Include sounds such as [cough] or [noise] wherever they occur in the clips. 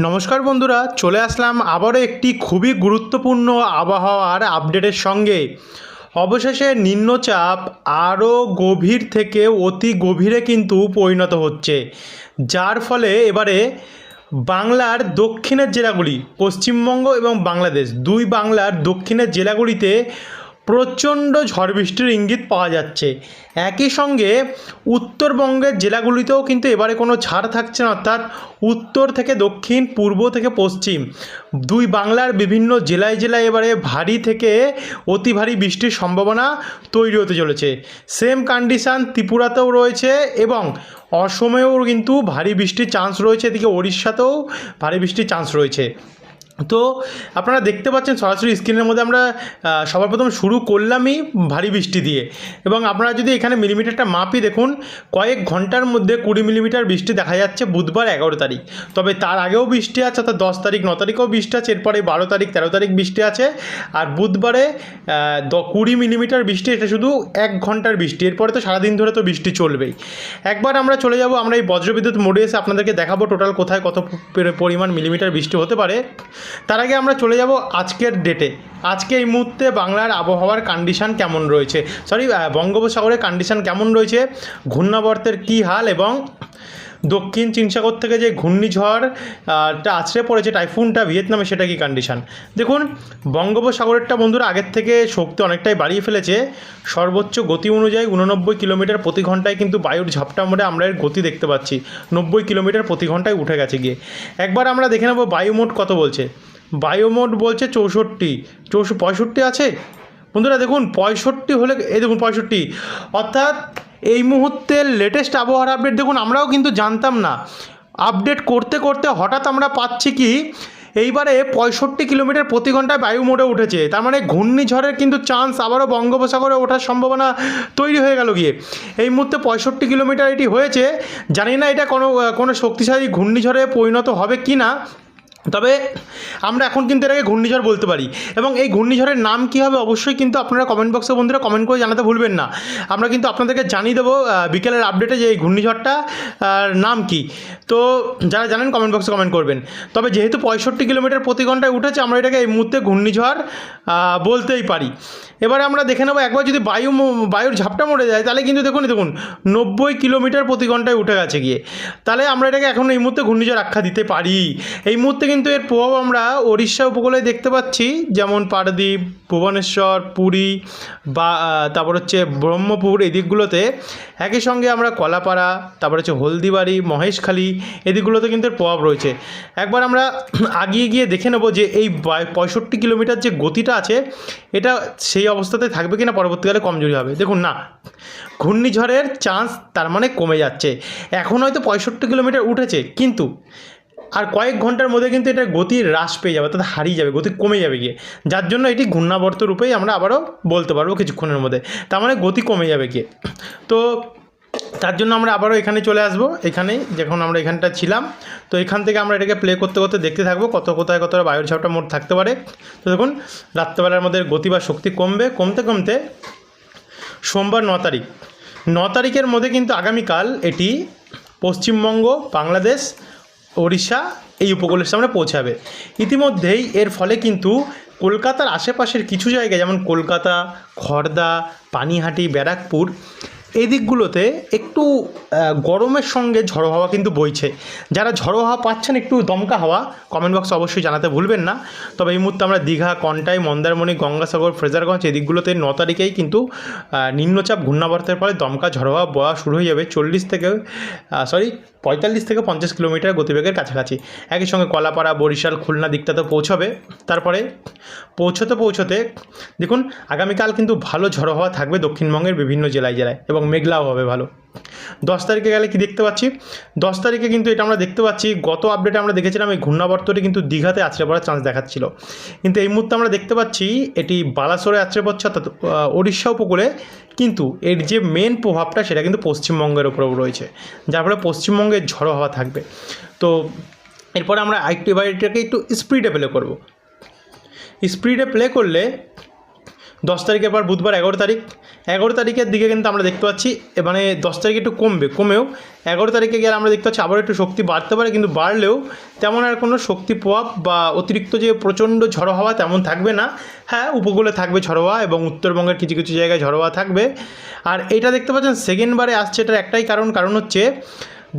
নমস্কার বন্ধুরা, চলে আসলাম আবারও একটি খুবই গুরুত্বপূর্ণ আবহাওয়ার আপডেটের সঙ্গে। অবশেষে নিম্নচাপ আরও গভীর থেকে অতি গভীরে কিন্তু পরিণত হচ্ছে। যার ফলে এবারে বাংলার দক্ষিণের জেলাগুলি, পশ্চিমবঙ্গ এবং বাংলাদেশ, দুই বাংলার দক্ষিণের জেলাগুলিতে প্রচণ্ড ঝড় বৃষ্টির ইঙ্গিত পাওয়া যাচ্ছে। একই সঙ্গে উত্তরবঙ্গের জেলাগুলিতেও কিন্তু এবারে কোনো ছাড় থাকছে না, অর্থাৎ উত্তর থেকে দক্ষিণ, পূর্ব থেকে পশ্চিম। দুই বাংলার বিভিন্ন জেলায় জেলায় এবারে ভারী থেকে অতি ভারী বৃষ্টির সম্ভাবনা তৈরি হতে চলেছে। সেম কন্ডিশান ত্রিপুরাতেও রয়েছে এবং অসমেও কিন্তু ভারী বৃষ্টির চান্স রয়েছে, এদিকে ওড়িশাতেও ভারী বৃষ্টির চান্স রয়েছে। তো আপনারা দেখতে পাচ্ছেন সরাসরি স্ক্রিনের মধ্যে আমরা সবার প্রথম শুরু করলামই ভারী বৃষ্টি দিয়ে। এবং আপনারা যদি এখানে মিলিমিটারটা মাপি দেখুন, কয়েক ঘণ্টার মধ্যে কুড়ি মিলিমিটার বৃষ্টি দেখা যাচ্ছে বুধবার এগারো তারিখ। তবে তার আগেও বৃষ্টি আছে, অর্থাৎ দশ তারিখ, ন তারিখেও বৃষ্টি আছে, এরপরে বারো তারিখ, তেরো তারিখ বৃষ্টি আছে। আর বুধবারে কুড়ি মিলিমিটার বৃষ্টি, এটা শুধু এক ঘণ্টার বৃষ্টি, এরপরে তো সারাদিন ধরে তো বৃষ্টি চলবেই। একবার আমরা চলে যাব, আমরা এই বজ্রবিদ্যুৎ মোডে এসে আপনাদেরকে দেখাবো টোটাল কোথায় কত পরিমাণ মিলিমিটার বৃষ্টি হতে পারে। তার আগে আমরা চলে যাব আজকের ডেটে আজকে এই মুহূর্তে বাংলার আবহাওয়ার কন্ডিশন কেমন রয়েছে? সরি বঙ্গোপসাগরের কন্ডিশন কেমন রয়েছে? ঘূর্ণাবর্তের কী হাল এবং দক্ষিণ চীন সাগর থেকে যে ঘূর্ণিঝড় আহ, টা আছড়ে পড়েছে টাইফুনটা ভিয়েতনামে সেটা কি কন্ডিশন দেখুন বঙ্গোপসাগরেরটা বন্ধুরা আগের থেকে শক্তি অনেকটাই বাড়িয়ে ফেলেছে। সর্বোচ্চ গতি অনুযায়ী উননব্বই কিলোমিটার প্রতি ঘন্টায় কিন্তু বায়ুর ঝাপটা মোড়ে আমরা এর গতি দেখতে পাচ্ছি। নব্বই কিলোমিটার প্রতি ঘন্টায় উঠে গেছে গিয়ে। একবার আমরা দেখে নেব বায়ুমোট কত বলছে। বায়ুমোট বলছে চৌষট্টি। চৌষ পঁয়ষট্টি আছে? বন্ধুরা দেখুন পঁয়ষট্টি হলে এই দেখুন পঁয়ষট্টি। অর্থাৎ এই মুহূর্তের লেটেস্ট আবহাওয়ার আপডেট দেখুন, আমরাও কিন্তু জানতাম না। আপডেট করতে করতে হঠাৎ আমরা পাচ্ছি কি, এইবারে পঁয়ষট্টি কিলোমিটার প্রতি ঘন্টায় বায়ু মোড়ে উঠেছে। তার মানে ঘূর্ণিঝড়ের কিন্তু চান্স আবারও বঙ্গোপসাগরে ওঠার সম্ভাবনা তৈরি হয়ে গেল গিয়ে। এই মুহূর্তে পঁয়ষট্টি কিলোমিটার এটি হয়েছে। জানি না এটা কোনো কোনো শক্তিশালী ঘূর্ণিঝড়ে পরিণত হবে কি না তবে আমরা এখন কিন্তু এটাকে ঘূর্ণিঝড় বলতে পারি এবং এই ঘূর্ণিঝড়ের নাম কী হবে অবশ্যই কিন্তু আপনারা কমেন্ট বক্সে বন্ধুরা কমেন্ট করে জানাতে ভুলবেন না। আমরা কিন্তু আপনাদেরকে জানিয়ে দেবো বিকেলের আপডেটে যে এই ঘূর্ণিঝড়টা নাম কি। তো যারা জানেন কমেন্ট বক্সে কমেন্ট করবেন। তবে যেহেতু পঁয়ষট্টি কিলোমিটার প্রতি ঘন্টায় উঠেছে, আমরা এটাকে এই মুহূর্তে ঘূর্ণিঝড় বলতেই পারি। এবারে আমরা দেখে নেব, একবার যদি বায়ু বায়ুর ঝাপটা মরে যায়, তাহলে কিন্তু দেখুন দেখুন, নব্বই কিলোমিটার প্রতি ঘন্টায় উঠে গেছে গিয়ে। তাহলে আমরা এটাকে এখন এই মুহূর্তে ঘূর্ণিঝড় আখ্যা দিতে পারি। এই মুহূর্তে কিন্তু এর প্রভাব আমরা ওড়িশা উপকূলে দেখতে পাচ্ছি, যেমন পারদ্বীপ ভুবনেশ্বর, পুরী বা তারপর হচ্ছে ব্রহ্মপুর এই দিকগুলোতে। একই সঙ্গে আমরা কলাপাড়া, তারপর হচ্ছে হলদিবাড়ি, মহেশখালী এদিকগুলোতে কিন্তু এর প্রভাব রয়েছে। একবার আমরা [clears throat] আগিয়ে গিয়ে দেখে নেব যে এই পঁয়ষট্টি কিলোমিটার যে গতিটা আছে, এটা সেই অবস্থাতে থাকবে কিনা পরবর্তীকালে কমজোরি হবে। দেখুন না, ঘূর্ণিঝড়ের চান্স তার মানে কমে যাচ্ছে। এখন হয়তো পঁয়ষট্টি কিলোমিটার উঠেছে, কিন্তু আর কয়েক ঘণ্টার মধ্যে কিন্তু এটা গতি হ্রাস পেয়ে যাবে, অর্থাৎ হারিয়ে যাবে, গতি কমে যাবে গিয়ে। যার জন্য এটি ঘূর্ণাবর্ত রূপেই আমরা আবারও বলতে পারব কিছুক্ষণের মধ্যে। তার মানে গতি কমে যাবে গিয়ে। তো তার জন্য আমরা আবারও এখানে চলে আসব। এখানে যখন আমরা এখানটা ছিলাম, তো এখান থেকে আমরা এটাকে প্লে করতে করতে দেখতে থাকব কত কোথায় কতটা বায়ুর ঝাপটা মোট থাকতে পারে। তো দেখুন, রাত্রেবেলার মধ্যে গতি বা শক্তি কমবে। কমতে কমতে সোমবার ন তারিখ। ন তারিখের মধ্যে কিন্তু আগামীকাল এটি পশ্চিমবঙ্গ, বাংলাদেশ, ওড়িশা এই উপকূলের সামনে পৌঁছাবে। ইতিমধ্যেই এর ফলে কিন্তু কলকাতার আশেপাশের কিছু জায়গায়, যেমন কলকাতা খড়দা পানিহাটি, ব্যারাকপুর এই দিকগুলোতে একটু গরমের সঙ্গে ঝড়ো হাওয়া কিন্তু বইছে। যারা ঝড়ো হাওয়া পাচ্ছেন, একটু দমকা হাওয়া কমেন্ট বক্সে অবশ্যই জানাতে ভুলবেন না। তবে এই মুহূর্তে আমরা দীঘা, কন্টাই, মন্দারমণি, গঙ্গাসাগর, ফ্রেজারগঞ্জ এই দিকগুলোতে ন তারিখেই কিন্তু নিম্নচাপ, ঘূর্ণাবর্তের ফলে দমকা ঝড়ো হাওয়া বওয়া শুরু হয়ে যাবে চল্লিশ থেকে সরি পঁয়তাল্লিশ থেকে পঞ্চাশ কিলোমিটার গতিবেগের কাছাকাছি। একই সঙ্গে কলাপাড়া, বরিশাল, খুলনা দিকটাতে পৌঁছবে। তারপরে পৌঁছতে পৌঁছতে, দেখুন, আগামীকাল কিন্তু ভালো ঝড়ো হওয়া থাকবে দক্ষিণবঙ্গের বিভিন্ন জেলায় জেলায় এবং মেঘলাও হবে ভালো। দশ তারিখে গেলে কি দেখতে পাচ্ছি? দশ তারিখে কিন্তু এটা আমরা দেখতে পাচ্ছি, গত আপডেটে আমরা দেখেছিলাম এই ঘূর্ণাবর্তটি কিন্তু দীঘাতে আছড়ে পড়ার চান্স দেখাচ্ছিল। কিন্তু এই মুহূর্তে আমরা দেখতে পাচ্ছি এটি বালাসোরে আছড়ে পড়ছে, অর্থাৎ ওড়িশা উপকূলে। কিন্তু এর যে মেন প্রভাবটা সেটা কিন্তু পশ্চিমবঙ্গের উপরেও রয়েছে, যার ফলে পশ্চিমবঙ্গের ঝড়ো হওয়া থাকবে। তো এরপরে আমরা আরেকটু, এবার এটাকে একটু স্পিডে প্লে করব। স্পিডে প্লে করলে দশ তারিখের পর বুধবার এগারো তারিখ এগারো তারিখের দিকে কিন্তু আমরা দেখতে পাচ্ছি মানে দশ তারিখে একটু কমবে, কমেও। এগারো তারিখে গেলে আমরা দেখতে পাচ্ছি আবার একটু শক্তি বাড়তে পারে, কিন্তু বাড়লেও তেমন আর কোনো শক্তি প্রভাব বা অতিরিক্ত যে প্রচণ্ড ঝড়ো হাওয়া তেমন থাকবে না। হ্যাঁ উপকূলে থাকবে ঝড়ো হাওয়া এবং উত্তরবঙ্গের কিছু কিছু জায়গায় ঝড়ো হাওয়া থাকবে। আর এটা দেখতে পাচ্ছেন সেকেন্ডবারে আসছে এটার একটাই কারণ কারণ হচ্ছে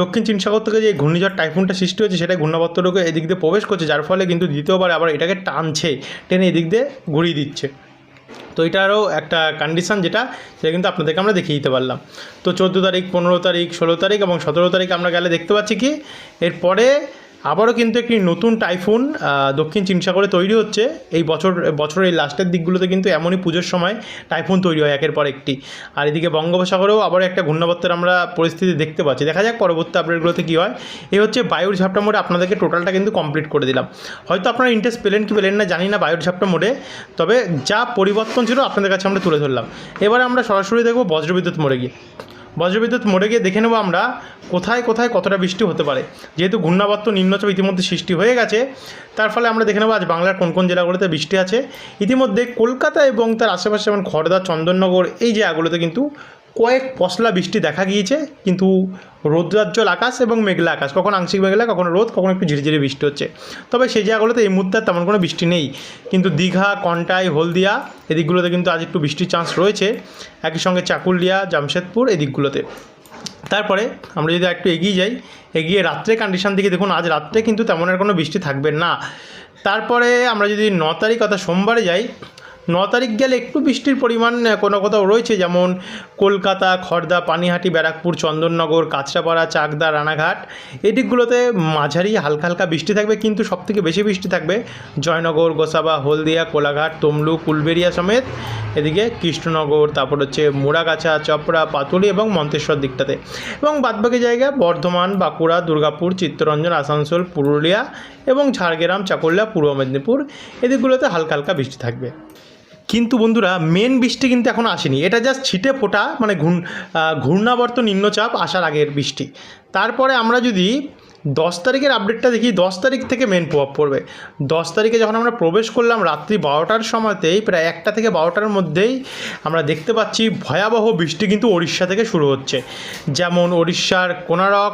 দক্ষিণ চীন সাগর থেকে যে ঘূর্ণিঝড় টাইফুনটা সৃষ্টি হয়েছে, সেটা ঘূর্ণাবর্তটাকে এদিক দিয়ে প্রবেশ করছে, যার ফলে কিন্তু দ্বিতীয়বার আবার এটাকে টানছে, টেনে এদিক দিয়ে ঘুরিয়ে দিচ্ছে। তো এটারও একটা কন্ডিশন যেটা, সেটা কিন্তু আপনাদেরকে আমরা দেখিয়ে দিতে পারলাম। তো চোদ্দ তারিখ, পনেরো তারিখ, ষোলো তারিখ এবং সতেরো তারিখ আমরা গেলে দেখতে পাচ্ছি কি, এরপরে আবারও কিন্তু একটি নতুন টাইফুন দক্ষিণ চীন সাগরে তৈরি হচ্ছে। এই বছর, বছরের এই লাস্টের দিকগুলোতে কিন্তু এমনই পুজোর সময় টাইফুন তৈরি হয় একের পর একটি। আর এদিকে বঙ্গোপসাগরেও আবার একটা ঘূর্ণাবর্তের আমরা পরিস্থিতি দেখতে পাচ্ছি। দেখা যাক পরবর্তী আপডেটগুলোতে কী হয়। এই হচ্ছে বায়ুর ঝাপটা মোড়ে আপনাদেরকে টোটালটা কিন্তু কমপ্লিট করে দিলাম। হয়তো আপনারা ইন্টারেস্ট পেলেন কি পেলেন না, জানি না বায়ুর ঝাপটা মোড়ে। তবে যা পরিবর্তন ছিল আপনাদের কাছে আমরা তুলে ধরলাম। এবারে আমরা সরাসরি দেখব বজ্রবিদ্যুৎ মোড়ে গিয়ে। বজ্রবিদ্যুৎ মোড়ে গিয়ে দেখে নেব আমরা কোথায় কোথায় কতটা বৃষ্টি হতে পারে। যেহেতু ঘূর্ণাবর্ত নিম্নচাপ ইতিমধ্যে সৃষ্টি হয়ে গেছে, তার ফলে আমরা দেখে নেব আজ বাংলার কোন কোন জেলাগুলোতে বৃষ্টি আছে। ইতিমধ্যে কলকাতা এবং তার আশেপাশে যেমন খড়দা, চন্দননগর এই জায়গাগুলোতে কিন্তু কয়েক পশলা বৃষ্টি দেখা গিয়েছে, কিন্তু রৌদ্রাজ্জ্বল আকাশ এবং মেঘলা আকাশ, কখন আংশিক মেঘলা, কখনো রোদ, কখনো একটু ঝিরিঝিরি বৃষ্টি হচ্ছে। তবে সেই জায়গাগুলোতে এই মুহূর্তে তেমন কোনো বৃষ্টি নেই। কিন্তু দীঘা, কন্টাই, হলদিয়া, এদিকগুলোতে কিন্তু আজ একটু বৃষ্টির চান্স রয়েছে। একই সঙ্গে চাকুলিয়া, জামশেদপুর এদিকগুলোতে। তারপরে আমরা যদি একটু এগিয়ে যাই, এগিয়ে রাত্রে কন্ডিশন দিকে দেখুন আজ রাত্রে কিন্তু তেমন আর কোনো বৃষ্টি থাকবে না। তারপরে আমরা যদি ন তারিখ অর্থাৎ সোমবারে যাই ন তারিখ গেলে একটু বৃষ্টির পরিমাণ কোনো কোথাও রয়েছে? যেমন কলকাতা খড়দা পানিহাটি, ব্যারাকপুর, চন্দননগর, কাঁচরাপাড়া, চাকদা, রানাঘাট। এদিকগুলোতে মাঝারি হালকা হালকা বৃষ্টি থাকবে, কিন্তু সবথেকে বেশি বৃষ্টি থাকবে জয়নগর, গোসাবা, হলদিয়া, কোলাঘাট, তমলুক, কুলবেরিয়া সমেত। এদিকে কৃষ্ণনগর, তারপর হচ্ছে মোড়াগাছা, চপড়া, পাতুলি এবং মন্তেশ্বর দিকটাতে। এবং বাদবাকি জায়গা বর্ধমান, বাঁকুড়া, দুর্গাপুর, চিত্তরঞ্জন, আসানসোল, পুরুলিয়া এবং ঝাড়গ্রাম চাকুলিয়া পূর্ব মেদিনীপুর। এদিকগুলোতে হালকা হালকা বৃষ্টি থাকবে। কিন্তু বন্ধুরা মেন বৃষ্টি কিন্তু এখন আসেনি। এটা জাস্ট ছিটে ফোটা মানে ঘূর্ণ ঘূর্ণাবর্ত নিম্নচাপ আসার আগের বৃষ্টি। তারপরে আমরা যদি দশ তারিখের আপডেটটা দেখি, দশ তারিখ থেকে মেন প্রভাব পড়বে। দশ তারিখে যখন আমরা প্রবেশ করলাম রাত্রি বারোটার সময়তেই, প্রায় একটা থেকে বারোটার মধ্যেই আমরা দেখতে পাচ্ছি ভয়াবহ বৃষ্টি কিন্তু ওড়িশা থেকে শুরু হচ্ছে। যেমন ওড়িশার কোনারক,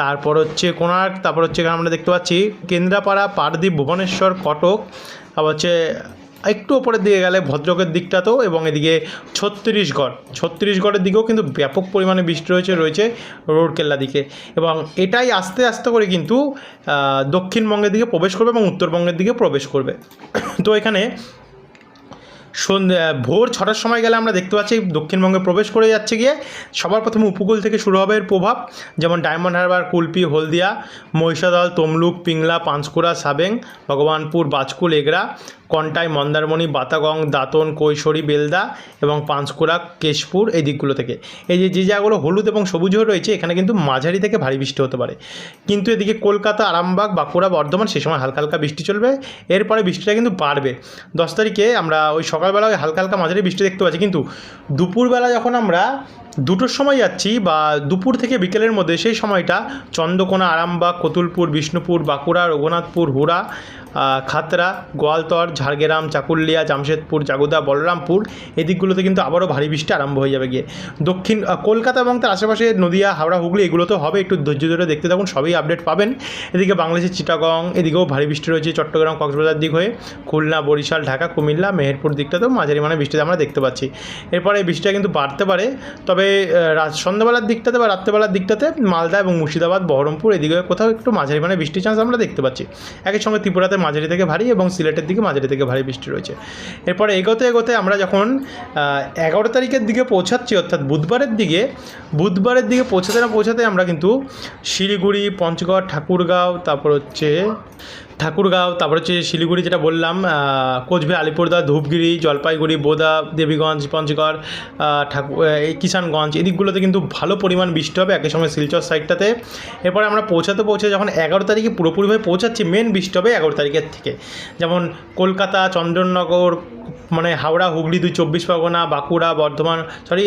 তারপর হচ্ছে কোণার্ক তারপর হচ্ছে আমরা দেখতে পাচ্ছি কেন্দ্রাপাড়া পারদ্বীপ ভুবনেশ্বর, কটক আবার হচ্ছে একটু ওপরের দিকে গেলে ভদ্রকের দিকটাতেও এবং এদিকে ছত্তিশগড় ছত্তিশগড়ের দিকেও কিন্তু ব্যাপক পরিমাণে বৃষ্টি রয়েছে রয়েছে রোডকেল্লা দিকে। এবং এটাই আস্তে আস্তে করে কিন্তু দক্ষিণবঙ্গের দিকে প্রবেশ করবে এবং উত্তরবঙ্গের দিকে প্রবেশ করবে। তো এখানে সন্ধ্যে ভোর ছটার সময় গেলে আমরা দেখতে পাচ্ছি দক্ষিণবঙ্গে প্রবেশ করে যাচ্ছে গিয়ে সবার প্রথমে উপকূল থেকে শুরু হবে এর প্রভাব। যেমন ডায়মন্ড হারবার, কুলপি, হলদিয়া, মহিষাদল, তমলুক, পিংলা, পাঁশকুড়া, সাবেং, ভগবানপুর, বাজকুল, এগরা। কন্টাই, মন্দারমণি, বাতাগং, দাঁতন, কৈশোরী, বেলদা এবং পাঁশকুড়া কেশপুর এই দিকগুলো থেকে। এই যে যে জায়গাগুলো হলুদ এবং সবুজ রয়েছে, এখানে কিন্তু মাঝারি থেকে ভারী বৃষ্টি হতে পারে। কিন্তু এদিকে কলকাতা, আরামবাগ, বাঁকুড়া, বর্ধমান, সে সময় হালকা হালকা বৃষ্টি চলবে। এরপরে বৃষ্টিটা কিন্তু বাড়বে। দশ তারিখে আমরা ওই সকালবেলা ওই হালকা হালকা মাঝারি বৃষ্টি দেখতে পাচ্ছি। কিন্তু দুপুরবেলা যখন আমরা দুটোর সময় যাচ্ছি বা দুপুর থেকে বিকেলের মধ্যে সেই সময়টা চন্দ্রকোনা, আরামবাগ, কতুলপুর, বিষ্ণুপুর, বাঁকুড়া, রঘুনাথপুর, হুড়া খাতরা, গোয়ালতর, ঝাড়গ্রাম, চাকুলিয়া, জামশেদপুর, জাগুদা, বলরামপুর এই দিকগুলোতে কিন্তু আবারও ভারী বৃষ্টি আরম্ভ হয়ে যাবে গিয়ে। দক্ষিণ কলকাতা এবং তার আশেপাশে নদিয়া, হাওড়া, হুগলি এগুলোতেও হবে, একটু ধৈর্য ধরে দেখতে থাকুন, সবই আপডেট পাবেন। এদিকে বাংলাদেশের চিটাগং, এদিকেও ভারী বৃষ্টি রয়েছে চট্টগ্রাম, কক্সবাজার দিক হয়ে, খুলনা, বরিশাল, ঢাকা, কুমিল্লা, মেহেরপুর দিকটাতেও মাঝারি মানে বৃষ্টিতে আমরা দেখতে পাচ্ছি। এরপরে বৃষ্টিটা কিন্তু বাড়তে পারে, তবে রাত, সন্ধ্যাবেলার দিকটাতে বা রাত্রেবেলার দিকটাতে মালদা এবং মুর্শিদাবাদ, বহরমপুর এদিকে কোথাও একটু মাঝারি মানে বৃষ্টির চান্স আমরা দেখতে পাচ্ছি। একই সঙ্গে ত্রিপুরাতে মাঝারি থেকে ভারী এবং সিলেটের দিকে মাঝারি থেকে ভারী বৃষ্টি রয়েছে। এরপরে এগোতে এগোতে আমরা যখন এগারো তারিখের দিকে পৌঁছাচ্ছি, অর্থাৎ বুধবারের দিকে বুধবারের দিকে পৌঁছাতে না পৌঁছাতে আমরা কিন্তু শিলিগুড়ি, পঞ্চগড়, ঠাকুরগাঁও, তারপর হচ্ছে ঠাকুরগাঁও, তারপর হচ্ছে শিলিগুড়ি যেটা বললাম কোচবিহার, আলিপুরদুয়ার, ধূপগিরি, জলপাইগুড়ি, বোদা, দেবীগঞ্জ, পঞ্চগড় ঠাকুর এই কিষানগঞ্জ এদিকগুলোতে কিন্তু ভালো পরিমাণ বৃষ্টি হবে একই সময় শিলচর সাইডটাতে। এরপরে আমরা পৌঁছাতে পৌঁছে যখন এগারো তারিখে পুরোপুরিভাবে পৌঁছাচ্ছি মেন বৃষ্টি হবে এগারো তারিখের থেকে। যেমন কলকাতা, চন্দননগর মানে হাওড়া, হুগলি, দুই চব্বিশ পরগনা, বাঁকুড়া, বর্ধমান সরি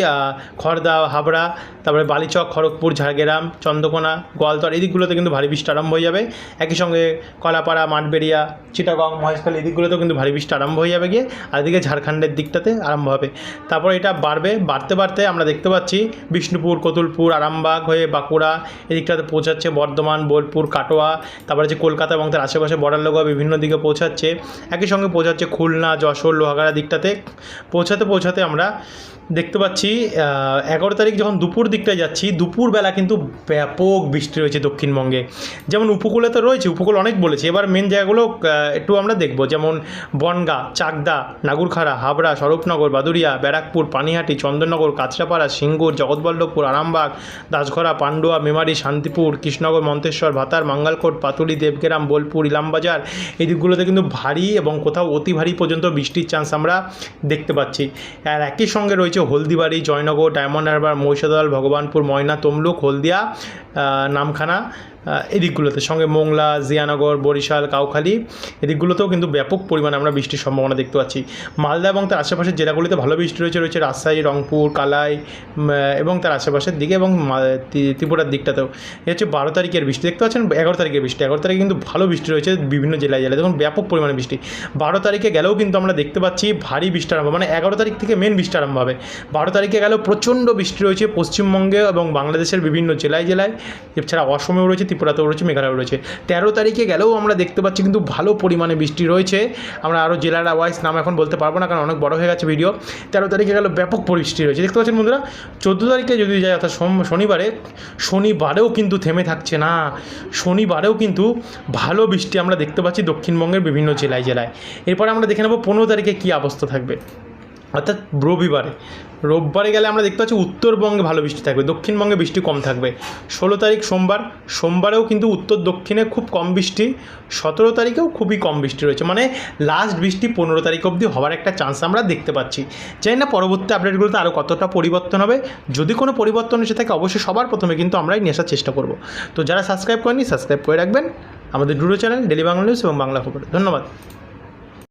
খড়দা হাবড়া তারপরে বালিচক, খড়গপুর, ঝাড়গ্রাম, চন্দ্রকোনা, গোয়ালতর, এই দিকগুলোতে কিন্তু ভারী বৃষ্টি আরম্ভ হয়ে যাবে। একই সঙ্গে কলাপাড়া, মাঠবেড়িয়া, চিটাগং, মহেশখালী, এই দিকগুলোতেও কিন্তু ভারী বৃষ্টি আরম্ভ হয়ে যাবে গিয়ে, আর এদিকে ঝাড়খণ্ডের দিকটাতে আরম্ভ হবে। তারপর এটা বাড়বে, বাড়তে বাড়তে আমরা দেখতে পাচ্ছি বিষ্ণুপুর, কতুলপুর, আরামবাগ হয়ে বাঁকুড়া এদিকটাতে পৌঁছাচ্ছে বর্ধমান, বোলপুর, কাটোয়া, তারপরে যে কলকাতা এবং তার আশেপাশে বর্ডার লগোয়া বিভিন্ন দিকে পৌঁছাচ্ছে। একই সঙ্গে পৌঁছাচ্ছে খুলনা, যশোর, লোহাগাড়া দিকটাতে পৌঁছাতে পৌঁছাতে আমরা দেখতে পাচ্ছি এগারো তারিখ যখন দুপুর দিকটায় যাচ্ছি, দুপুরবেলা কিন্তু ব্যাপক বৃষ্টি রয়েছে দক্ষিণবঙ্গে। যেমন উপকূলে তো রয়েছে, উপকূল অনেক বলেছি। এবার মেন জায়গাগুলো একটু আমরা দেখব। যেমন বনগা, চাকদা, নাগুরখাড়া, হাবড়া, স্বরূপনগর, বাদুরিয়া, ব্যারাকপুর, পানিহাটি, চন্দননগর, কাঁচরাপাড়া, সিঙ্গুর, জগৎবল্লভপুর, আরামবাগ দাসঘরা পান্ডুয়া, মেমারি, শান্তিপুর, কৃষ্ণনগর, মন্তেশ্বর, ভাতার, মাঙ্গালকোট, পাতুলি, দেবগ্রাম, বোলপুর, ইলামবাজার। এই দিকগুলোতে কিন্তু ভারী এবং কোথাও অতি ভারী পর্যন্ত বৃষ্টির চান্স আমরা দেখতে পাচ্ছি। আর একই সঙ্গে রয়েছে হলদিবাড়ি, জয়নগর, ডায়মন্ড হারবার, মহিষাদল, ভগবানপুর, ময়না, তমলুক, হলদিয়া নামখানা এদিকগুলোতে সঙ্গে মোংলা, জিয়ানগর, বরিশাল, কাউখালী এদিকগুলোতেও কিন্তু ব্যাপক পরিমাণে আমরা বৃষ্টির সম্ভাবনা দেখতে পাচ্ছি। মালদা এবং তার আশেপাশের জেলাগুলিতে ভালো বৃষ্টি রয়েছে রয়েছে রাজশাহী, রংপুর, কালাই এবং তার আশেপাশের দিকে এবং ত্রিপুরার দিকটাতেও। এ হচ্ছে বারো তারিখের বৃষ্টি। দেখতে পাচ্ছেন এগারো তারিখের বৃষ্টি। এগারো তারিখে কিন্তু ভালো বৃষ্টি রয়েছে বিভিন্ন জেলায় জেলায়। দেখুন, ব্যাপক পরিমাণে বৃষ্টি। বারো তারিখে গেলেও কিন্তু আমরা দেখতে পাচ্ছি ভারী বৃষ্টি আরম্ভ মানে এগারো তারিখ থেকে মেন বৃষ্টি আরম্ভ হবে। বারো তারিখে গেলেও প্রচণ্ড বৃষ্টি রয়েছে পশ্চিমবঙ্গে এবং বাংলাদেশের বিভিন্ন জেলায় জেলায়। এছাড়া অসমেও রয়েছে ত্রিপুরাতেও রয়েছে, মেঘালয়েও রয়েছে। তেরো তারিখে গেলেও আমরা দেখতে পাচ্ছি কিন্তু ভালো পরিমাণে বৃষ্টি রয়েছে। আমরা আরও জেলার ওয়াইজ নাম এখন বলতে পারব না, কারণ অনেক বড় হয়ে গেছে ভিডিও। তেরো তারিখে গেলেও ব্যাপক বৃষ্টি রয়েছে। দেখতে পাচ্ছেন বন্ধুরা, চোদ্দ তারিখে যদি যায়, অর্থাৎ শনিবারে, শনিবারেও কিন্তু থেমে থাকছে না। শনিবারেও কিন্তু ভালো বৃষ্টি আমরা দেখতে পাচ্ছি দক্ষিণবঙ্গের বিভিন্ন জেলায় জেলায়। এরপরে আমরা দেখে নেব পনেরো তারিখে কী অবস্থা থাকবে। অর্থাৎ রবিবারে। রোববারে গেলে আমরা দেখতে পাচ্ছি উত্তরবঙ্গে ভালো বৃষ্টি থাকবে, দক্ষিণবঙ্গে বৃষ্টি কম থাকবে। ষোলো তারিখ সোমবার, সোমবারেও কিন্তু উত্তর দক্ষিণে খুব কম বৃষ্টি, সতেরো তারিখেও খুবই কম বৃষ্টি রয়েছে। মানে লাস্ট বৃষ্টি পনেরো তারিখ অবধি হওয়ার একটা চান্স আমরা দেখতে পাচ্ছি। জানি না পরবর্তী আপডেটগুলোতে আরও কতটা পরিবর্তন হবে। যদি কোনো পরিবর্তন এসে থাকে, অবশ্যই সবার প্রথমে কিন্তু আমরাই নিয়ে আসার চেষ্টা করব। তো যারা সাবস্ক্রাইব করেনি সাবস্ক্রাইব করে রাখবেন। আমাদের ডুডো চ্যানেল ডেলি বাংলা নিউজ এবং বাংলা খবর ধন্যবাদ।